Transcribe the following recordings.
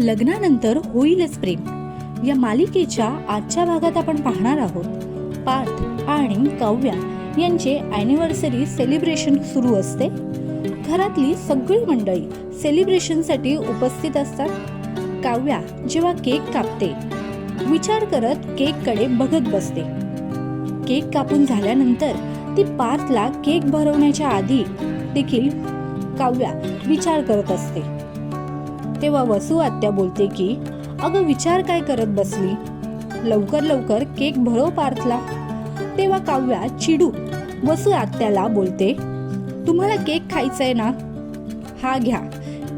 लग्नानंतर होईलच प्रेम. या मालिकेच्या आजच्या भागात आपण पाहणार आहोत पार्थ आणि काव्या यांचे अॅनिव्हर्सरी सेलिब्रेशन सुरू असते. घरातली सगळी मंडळी सेलिब्रेशनसाठी उपस्थित असतात. काव्या जेव्हा केक कापते विचार करत केककडे बघत बसते. केक कापून झाल्यानंतर ती पार्थला केक भरवण्याच्या आधी देखील काव्या विचार करत असते. तेव्हा वसू आत्या बोलते की अगं विचार काय करत बसली? लवकर लवकर केक भरव पार्थला. तेव्हा काव्या चिडू वसू आत्याला बोलते तुम्हाला केक खायचाय ना? हा घ्या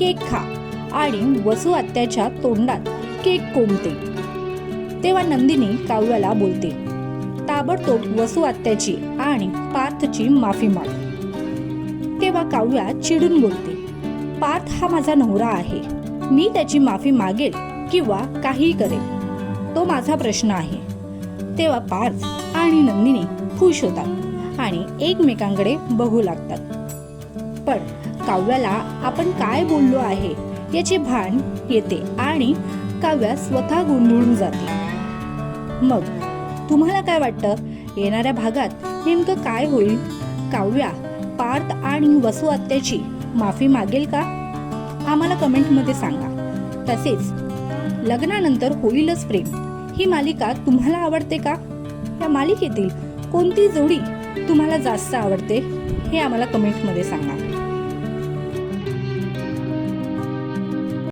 केक खा. आणि वसू आत्याच्या तोंडात केक कोंबते. तेव्हा नंदिनी काव्याला बोलते ताबडतोब वसू आत्याची आणि पार्थची माफी माग. तेव्हा काव्या चिडून बोलते पार्थ हा माझा नवरा आहे. मी त्याची माफी मागेल किंवा काहीही करेल. तो माझा प्रश्न आहे. तेव्हा पार्थ आणि नंदिनी खुश होतात आणि एकमेकांकडे बघू लागतात. पण काव्याला आपण काय बोललो आहे याचे भान येते आणि काव्या स्वतः गोंधळून जाते. मग तुम्हाला काय वाटतं? येणाऱ्या भागात नेमकं काय होईल? काव्या पार्थ आणि वसुआत्याची माफी मागेल का? आम्हाला कमेंटमध्ये सांगा. तसेच लग्नानंतर होईलच प्रेम. ही मालिका तुम्हाला आवडते का? या मालिकेतील कोणती जोडी तुम्हाला जास्त आवडते हे आम्हाला कमेंटमध्ये सांगा.